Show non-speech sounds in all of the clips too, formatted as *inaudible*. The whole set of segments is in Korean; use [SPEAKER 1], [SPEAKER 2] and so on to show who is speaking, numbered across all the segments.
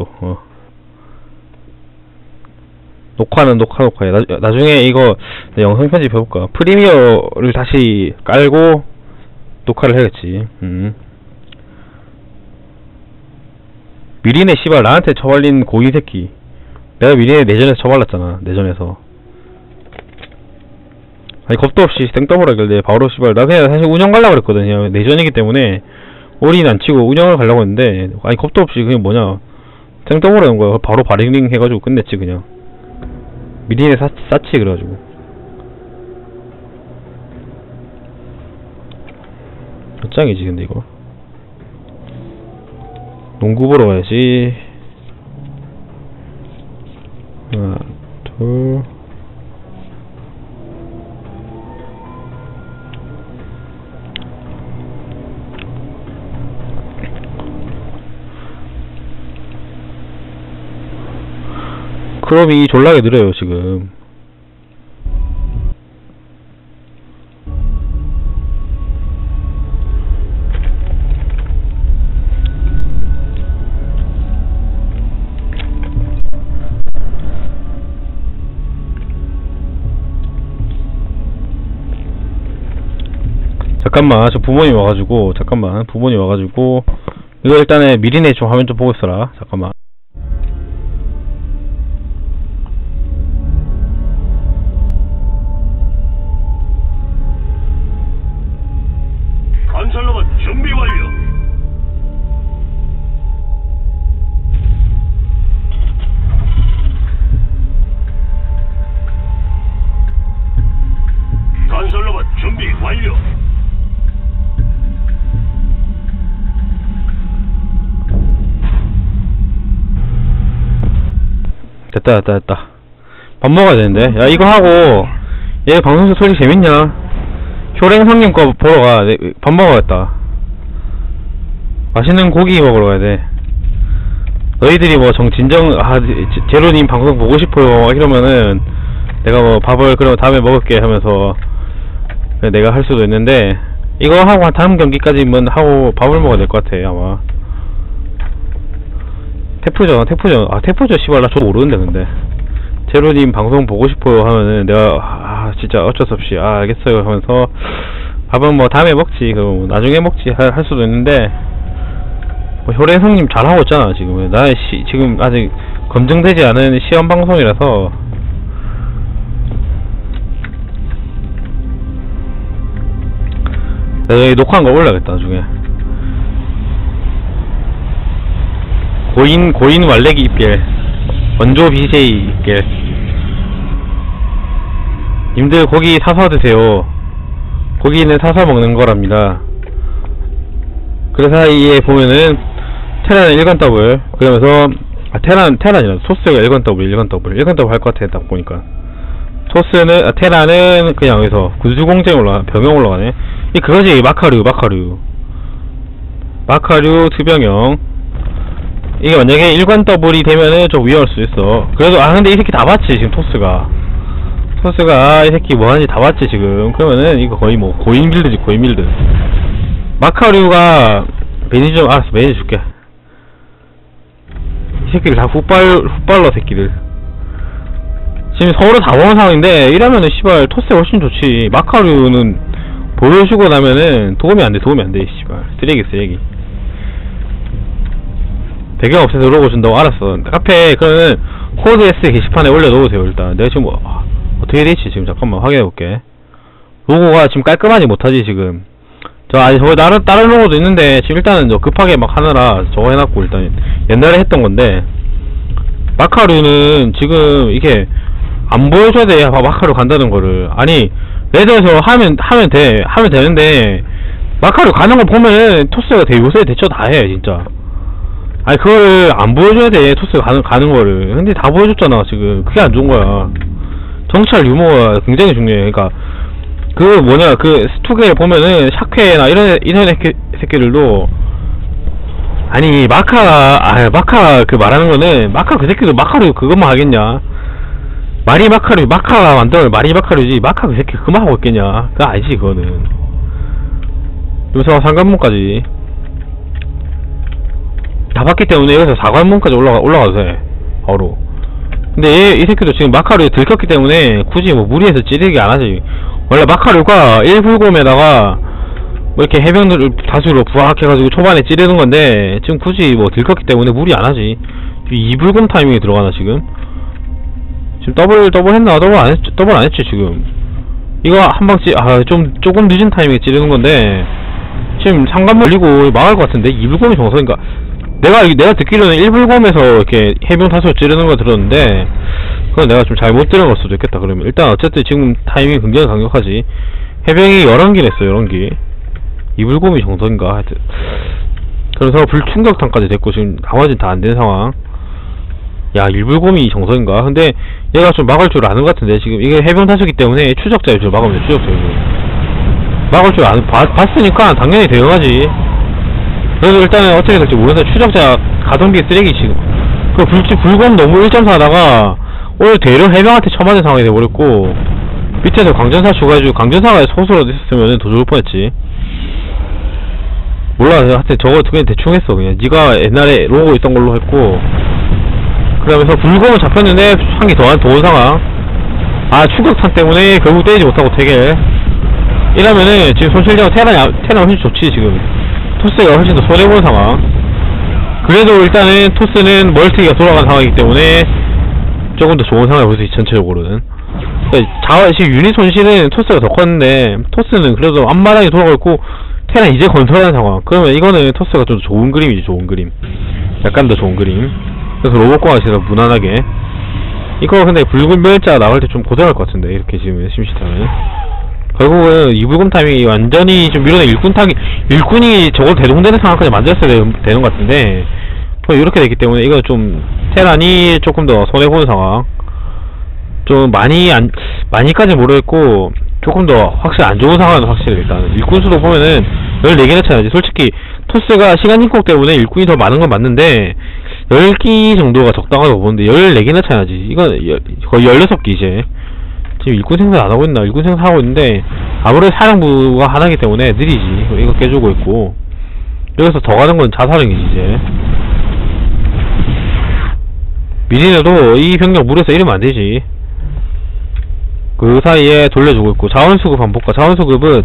[SPEAKER 1] 또 어. 녹화는 녹화 녹화해. 나, 나중에 이거 영상 편집 해볼까? 프리미어를 다시 깔고 녹화를 해야겠지. 음. 미리네 씨발 나한테 처발린 고이 새끼. 내가 미리네 내전에서 처발랐잖아 내전에서. 아니 겁도 없이 땡더블 하길래. 바로 씨발. 나 그냥 사실 운영 가려고 그랬거든요 내전이기 때문에. 올인 안 치고 운영을 가려고 했는데. 아니 겁도 없이 그냥 뭐냐 하는 거야 바로 바링링 해가지고 끝냈지 그냥. 미리네 사, 쌓지 그래가지고. 몇 장이지 근데 이거? 농구 보러 가야지. 하나 둘 크롬이 졸라게 느려요 지금. 잠깐만 저 부모님 와가지고 잠깐만 부모님 와가지고 이거 일단은 미리네 좀 화면 좀 보고 있어라. 잠깐만 됐다 됐다 됐다. 밥 먹어야 되는데. 야 이거 하고 얘 방송에서 소리 재밌냐? 효랭 형님 거 보러 가밥 먹어야겠다. 맛있는 고기 먹으러 가야 돼. 너희들이 뭐 정 진정 아 제- 제로님 방송 보고 싶어요. 막 이러면은 내가 뭐 밥을 그럼 다음에 먹을게 하면서 내가 할 수도 있는데 이거 하고 한 다음 경기까지만 하고 밥을 먹어야 될 것 같아 아마 태프전 태프전. 아 태프전 씨발 나 저도 모르는데 근데. 제로님 방송 보고 싶어요 하면은 내가 아 진짜 어쩔 수 없이 아 알겠어요 하면서 밥은 뭐 다음에 먹지. 그 나중에 먹지. 할, 할 수도 있는데. 뭐 효래성님 잘하고 있잖아 지금. 나 시, 지금 아직 검증되지 않은 시험 방송이라서. 여기 녹화한 거 올라야겠다 나중에 고인 고인 완래기 입길 원조 BJ 입길 님들 고기 사서 드세요. 고기는 사서 먹는 거랍니다. 그 사이에 보면은 테란은 일간 더블. 그러면서 아 테란 테란이라 소스가 일간 더블 일간 더블. 일간 더블 할 것 같아 딱 보니까. 토스는 아, 테라는 그냥 여기서 구주공장 올라가 병영 올라가네. 이 그거지 마카류 마카류. 마카류 투병영 이게 만약에 일관 더블이 되면은 좀 위험할 수 있어. 그래도 아 근데 이 새끼 다 봤지 지금 토스가. 토스가 아, 이 새끼 뭐하는지 다 봤지 지금. 그러면은 이거 거의 뭐 고인 빌드지 고인 빌드. 마카류가 매니저 좀 알았어 매니저 줄게. 이 새끼들 다 훅발 훅발러 새끼들. 지금 서울에 다 먹은 상황인데 이러면은 씨발 토스가 훨씬 좋지. 마카류는 보여주고 나면은 도움이 안돼 도움이 안돼 씨발. 쓰레기 쓰레기 배경 없애서 준다고 알았어. 카페 그러면 코드 S 게시판에 올려놓으세요 일단. 내가 지금 뭐, 아, 어떻게 되지 지금 잠깐만 확인해볼게. 로고가 지금 깔끔하지 못하지 지금. 저 아니 저거 다른 다른 로고도 있는데 지금 일단은 저 급하게 막 하느라 저거 해놨고 일단 옛날에 했던 건데. 마카루는 지금 이게 안 보여줘야 돼 아, 마카루 간다는 거를. 아니 레드에서 하면 하면 돼 하면 되는데 마카루 가는 거 보면은 토스가 대 요새 대처 다 해 진짜 아니 그거를 안 보여줘야 돼. 토스가 가는 가는 거를. 근데 다 보여줬잖아 지금. 그게 안 좋은 거야. 정찰 유머가 굉장히 중요해. 그러니까 그 뭐냐 그 스투게를 보면은 샤케나 이런 이런 새끼, 새끼들도 아니 마카 아 마카 그 말하는 거는 마카 그 새끼도 마카로 그것만 하겠냐? 마리 마카루 마카가 만들어 마리 마카루지 마카 그 새끼 그만 하고 있겠냐? 그거 아니지 그거는. 요새 상관문까지 다 봤기 때문에 여기서 사관문까지 올라가, 올라가도 돼. 바로. 근데 얘, 이 새끼도 지금 마카루에 들켰기 때문에 굳이 뭐 무리해서 찌르기 안 하지. 원래 마카루가 1불곰에다가 뭐 이렇게 해병들을 다수로 부학해가지고 초반에 찌르는 건데 지금 굳이 뭐 들켰기 때문에 무리 안 하지. 2불곰 타이밍에 들어가나 지금? 지금 더블 더블 했나? 더블 안 했지, 더블 안 했지 지금. 이거 한 방씩 아 좀 조금 늦은 타이밍에 찌르는 건데 지금 상관 걸리고 망할 것 같은데 2불곰이 정서니까 내가 내가 듣기로는 1불곰에서 이렇게 해병 타수 찌르는 거 들었는데 그건 내가 좀 잘못 들은 걸 수도 있겠다. 그러면 일단 어쨌든 지금 타이밍이 굉장히 강력하지. 해병이 11기 냈어 11기 2불곰이 정도인가? 하여튼. 그래서 불충격탄까지 됐고 지금 나머지는 다 안 된 상황. 야 1불곰이 정석인가? 근데 얘가 좀 막을 줄 아는 것 같은데 지금 이게 해병 타수기 때문에 추적자 입술 막으면 돼 추적자 막을 줄 아는 봤, 봤으니까 당연히 대응하지 그래서 일단은 어떻게 될지 모르는데 추적자 가동비 쓰레기 지금. 그 불, 불검 너무 1.4 하다가 오늘 대령 해병한테 처맞은 상황이 돼버렸고 밑에서 강전사 추가해주고 강전사가 소수라도 있었으면 더 좋을 뻔했지. 몰라. 하여튼 저거 그냥 대충 했어. 그냥 네가 옛날에 로고 있던 걸로 했고. 그러면서 불검은 잡혔는데 한 개 더한 도운 상황. 아 추격탄 때문에 결국 때리지 못하고 되게 이러면은 지금 손실量테란이 아- 테란 훨씬 좋지 지금 토스가 훨씬 더 손해보는 상황. 그래도 일단은 토스는 멀티가 돌아간 상황이기 때문에 조금 더 좋은 상황을 볼 수 있지 전체적으로는. 그러니까 자, 지금 유닛 손실은 토스가 더 컸는데 토스는 그래도 앞마당이 돌아가고 있고 테란 이제 건설하는 상황. 그러면 이거는 토스가 좀 좋은 그림이지 좋은 그림. 약간 더 좋은 그림. 그래서 로봇공학이 진짜 무난하게. 이거 근데 붉은 멸자 나갈 때 좀 고생할 것 같은데 이렇게 지금 심시타는 결국은 이불금 타이밍이 완전히 좀 밀어내 일꾼 타기 일꾼이 저걸 대동되는 상황까지 만들었어야 되- 되는 것 같은데 뭐 이렇게 됐기 때문에 이거 좀 테란이 조금 더 손해보는 상황. 좀 많이 안 많이까지 모르겠고 조금 더 확실히 안 좋은 상황은 확실히 일단 일꾼 수도 보면은 14개나 차이나지. 솔직히 토스가 시간 인국 때문에 일꾼이 더 많은 건 맞는데 10기 정도가 적당하다고 보는데 14개나 차이나지. 이건 여- 거의 16기 이제 지금 일꾼 생산 안 하고 있나? 일꾼 생산 하고 있는데 아무래도 사령부가 하나이기 때문에 느리지. 이거 깨주고 있고. 여기서 더 가는 건 자사령이지 이제. 미리라도 이 병력 물에서 이러면 안 되지. 그 사이에 돌려주고 있고 자원수급 한번 볼까 자원수급은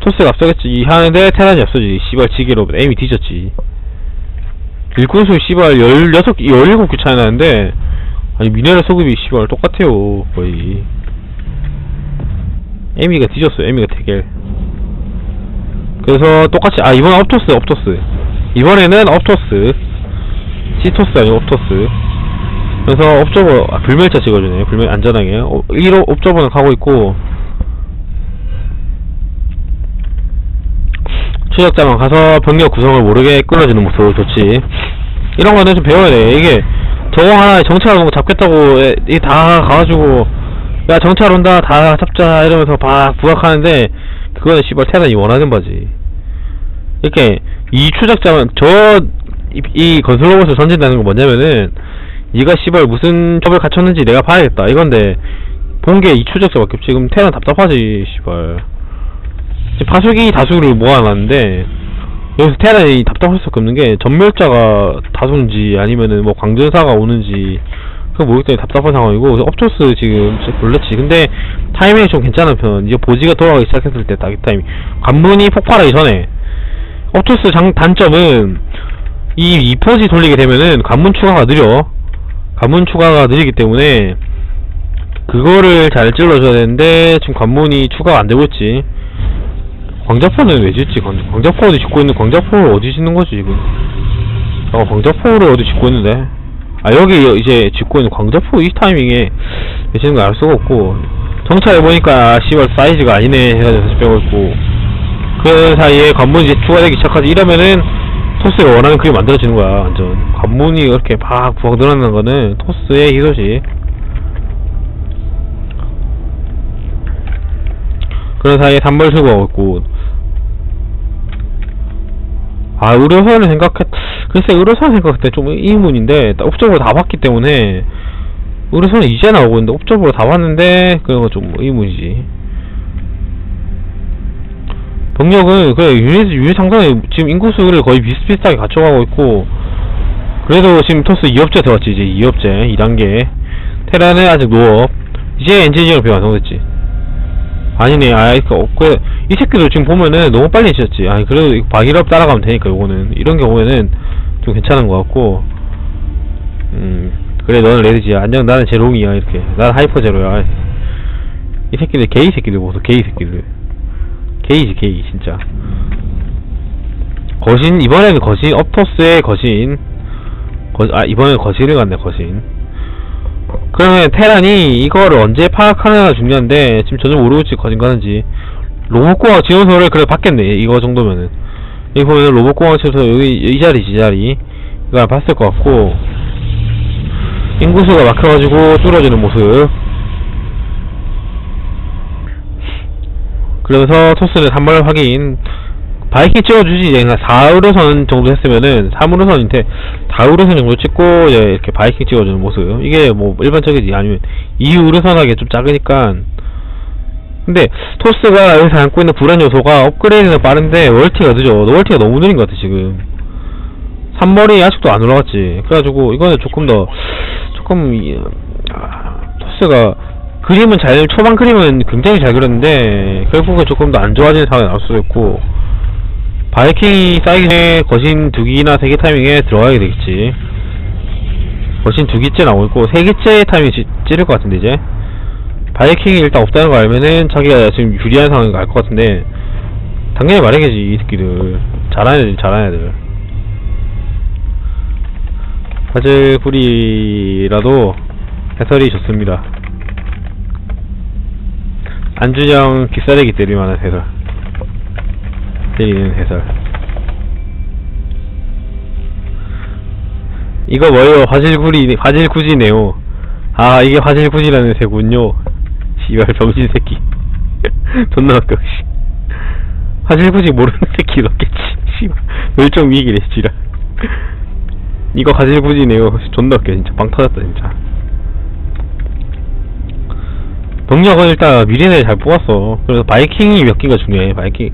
[SPEAKER 1] 토스가 앞서겠지. 하는데 테란이 앞서지. 씨발 지게로 에임이 뒤졌지. 일꾼수 씨발 16, 17개 차이 나는데 아니 미네랄 소급이 씨발 똑같아요 거의 에미가 뒤졌어 에미가 대결. 그래서 똑같이 아 이번엔 업토스 업토스. 이번에는 업토스. 시토스 아니고 업토스. 그래서 업저버 아, 불멸자 찍어주네 불멸 안전하게. 어, 1호 업저버는 가고 있고. 추적자만 가서 병력 구성을 모르게 끌어주는 모습 좋지. 이런 거는 좀 배워야 돼. 이게 저거 하나 정찰하는 거 잡겠다고 에, 이게 다 가가지고 야 정찰 온다 다 잡자 이러면서 막 부각하는데 그거는 씨발 테란이 원하는 바지. 이렇게 이 추적자만 저 이, 이 건설 로봇을 던진다는 건 뭐냐면은 얘가 씨발 무슨 첩을 갖췄는지 내가 봐야겠다. 이건데 본 게 이 추적자밖에 없지. 지금 테란 답답하지 씨발. 지금 파수기 다수를 모아놨는데 여기서 테란이 답답할 수밖에 없는 게 전멸자가 다수인지 아니면은 뭐 광전사가 오는지 그거 모르기 때문에 답답한 상황이고 업초스 지금 놀랬지 근데 타이밍이 좀 괜찮은 편 이제 보지가 돌아가기 시작했을 때 딱 이 타이밍 관문이 폭발하기 전에 업초스 장 단점은 이 2포지 돌리게 되면은 관문 추가가 느려 관문 추가가 느리기 때문에 그거를 잘 찔러줘야 되는데 지금 관문이 추가가 안 되고 있지 광자포는 왜 짓지? 광, 광자포 어디 짓고 있는 광자포를 어디 짓는 거지 지금? 아 광자포를 어디 짓고 있는데? 아 여기 여- 이제 짓고 있는 광자포 이 타이밍에 왜 짓는 거알 수가 없고 정찰해 보니까 아, 씨발 사이즈가 아니네 해가지고 다시 빼고 있고 그 사이에 관문이 추가되기 시작하지. 이러면은 토스가 원하는 그게 만들어지는 거야 완전. 관문이 이렇게 막 부각 늘어나는 거는 토스의 희소식. 그런 사이에 단벌 수가 없고 아 의료선을 생각했 글쎄 의료선 생각할 때좀 의문인데 옵저버로 다 봤기 때문에 의료선은 이제 나오고 있는데 옵저버로 다 봤는데 그런 건좀 의문이지. 병력은 그래 유닛 유닛 상당히 지금 인구수를 거의 비슷비슷하게 갖춰가고 있고 그래도 지금 토스 2업제 들어왔지 이제 2업제 2단계. 테라는 아직 노업. 이제 엔지니어 비 완성됐지. 아니네 아이 그, 그, 이 새끼들 지금 보면은 너무 빨리 지었지. 아니 그래도 박일업 따라가면 되니까 요거는. 이런 경우에는 좀 괜찮은 것 같고 음 그래 너는 레드지야 안녕 나는 제롱이야 이렇게. 나는 하이퍼 제로야. 이 새끼들 게이 새끼들 보소 게이 새끼들. 게이지 게이 진짜. 거신 이번에는 거신 업토스의 거신. 거, 아 이번엔 거신을 갔네 거신. 그러면 테란이 이거를 언제 파악하느냐가 중요한데 지금 전혀 모르고 있지 거진 가는지. 로봇공학 지원소를 그래 받겠네 이거 정도면은 여기 보면은 로봇공학 지원소 여기 이 자리지 이 자리. 이거 봤을 것 같고. 인구수가 막혀가지고 줄어지는 모습. 그러면서 토스는 3번 확인. 바이킹 찍어주지. 이제 4호선 정도 했으면은 3호선인데 4호선 정도 찍고 이제 이렇게 바이킹 찍어주는 모습. 이게 뭐 일반적이지. 아니면 2호선 하기 좀 작으니까 근데 토스가 여기서 안고 있는 불안 요소가 업그레이드는 빠른데 월티가 늦어. 월티가 너무 느린 것 같아 지금. 3머리 아직도 안 올라갔지. 그래가지고 이거는 조금 더 조금 이, 아, 토스가 그림은 잘 초반 그림은 굉장히 잘 그렸는데 결국은 조금 더 안 좋아지는 상황이 나올 수도 있고 바이킹이 쌓이기 전에 거신 두 기나 세개 타이밍에 들어가게 되겠지. 거신 두 기째 나오고 세 기째 타이밍 찌, 찌를 것 같은데 이제 바이킹이 일단 없다는 거 알면은 자기가 지금 유리한 상황인 거 알 것 같은데 당연히 말해야지 이 새끼들. 잘하는 애들 잘하는 애들. 화질구리라도 해설이 좋습니다. 안준영 기싸대기 때릴만한 해설. 때리는 해설. 이거 뭐예요? 화질구리 화질구지네요. 아 이게 화질구지라는 새군요 씨발 병신 새끼 *laughs* 존나 웃겨 씨 화질구지 모르는 새끼 없겠지 씨발 멸종 위기래 씨라 이거 화질구지네요 존나 웃겨 진짜 빵 터졌다 진짜 병력은 일단 미리네 잘 뽑았어. 그래서 바이킹이 몇 개가 중요해. 바이킹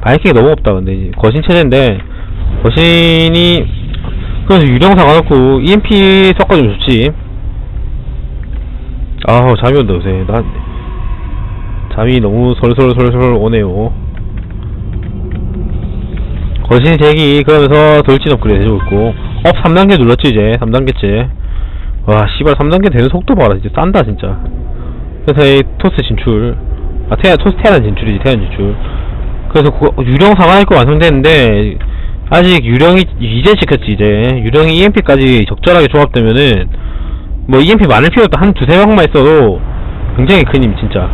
[SPEAKER 1] 바이킹이 너무 없다. 근데 거신 체제인데 거신이 그래서 유령 사 가놓고 EMP 섞어주면 좋지. 아우 잠이 온다 요새. 난 잠이 너무 솔솔솔솔 오네요. 거신 대기 그러면서 돌진 업그레이드 있고. 업 3단계 눌렀지 이제. 3단계째. 와 씨발 3단계 되는 속도 봐라. 진짜 싼다 진짜. 그래서 이 토스 진출. 아 테라 토스 테란 진출이지 테란 진출. 그래서 그거 유령 상하니까 완성됐는데 아직 유령이 이제 시켰지 이제. 유령이 EMP까지 적절하게 조합되면은 뭐 EMP 많을 필요 없다 한 두세 명만 있어도 굉장히 큰 힘 진짜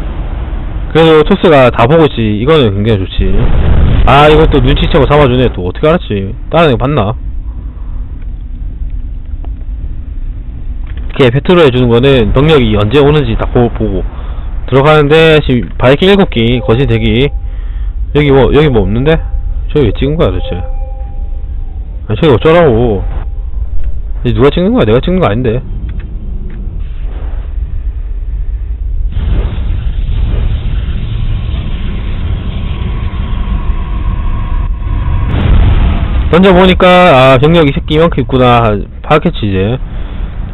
[SPEAKER 1] 그래도 토스가 다 보고 있지. 이거는 굉장히 좋지. 아 이것도 눈치채고 잡아주네. 또 어떻게 알았지? 다른 애 봤나? 이렇게 배틀을 해주는 거는 병력이 언제 오는지 딱 보, 보고. 들어가는데 지금 바이킹 7기 거신 대기. 여기 뭐 여기 뭐 없는데? 저기 왜 찍은 거야 도대체? 아니 저기 어쩌라고. 이제 누가 찍는 거야? 내가 찍는 거 아닌데 던져보니까 아 병력 이 새끼 이만큼 있구나. 파악했지 이제.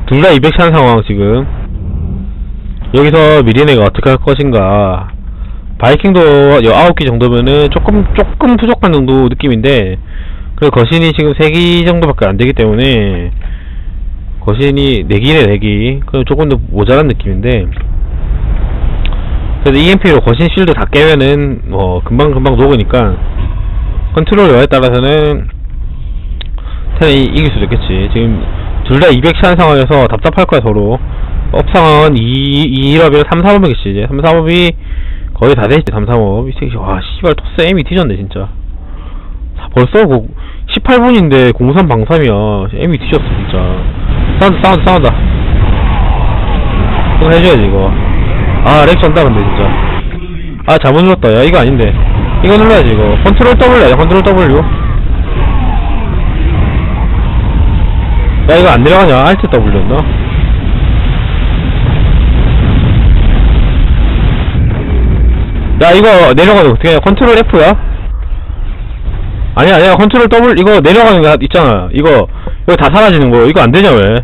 [SPEAKER 1] 둘 다 200 차는 상황 지금. 여기서 미리네가 어떻게 할 것인가. 바이킹도 9기 정도면은 조금 조금 부족한 정도 느낌인데 그 거신이 지금 3기 정도밖에 안 되기 때문에 거신이 4기네 4기. 그럼 조금 더 모자란 느낌인데. 그래도 EMP로 거신 실드 다 깨면은 뭐 금방금방 녹으니까 컨트롤 여에 따라서는 테란이 이길 수도 있겠지. 지금 둘 다 200 차는 상황에서 답답할 거야 서로. 업 상황은 2, 2일업이랑 3, 4업이겠지 이제. 3, 4업이 거의 다 됐지 3, 4업 이 새끼 와 씨발 토스 M이 뒤졌네 진짜. 벌써 그 18분인데 03 방삼이야. M이 뒤졌어 진짜. 싸운다 싸운다 싸운다 이거 해줘야지 이거. 아 렉 전다 근데 진짜. 아 잘못 눌렀다. 야 이거 아닌데. 이거 눌러야지 이거. 컨트롤 W 컨트롤 W 야 이거 안 내려가냐? 알트 W였나? 야 이거 내려가면 어떻게 해 컨트롤 F야? 아니야 아니야. 컨트롤 더블 이거 내려가는 거 있잖아. 이거 이거 다 사라지는 거. 이거 안 되냐 왜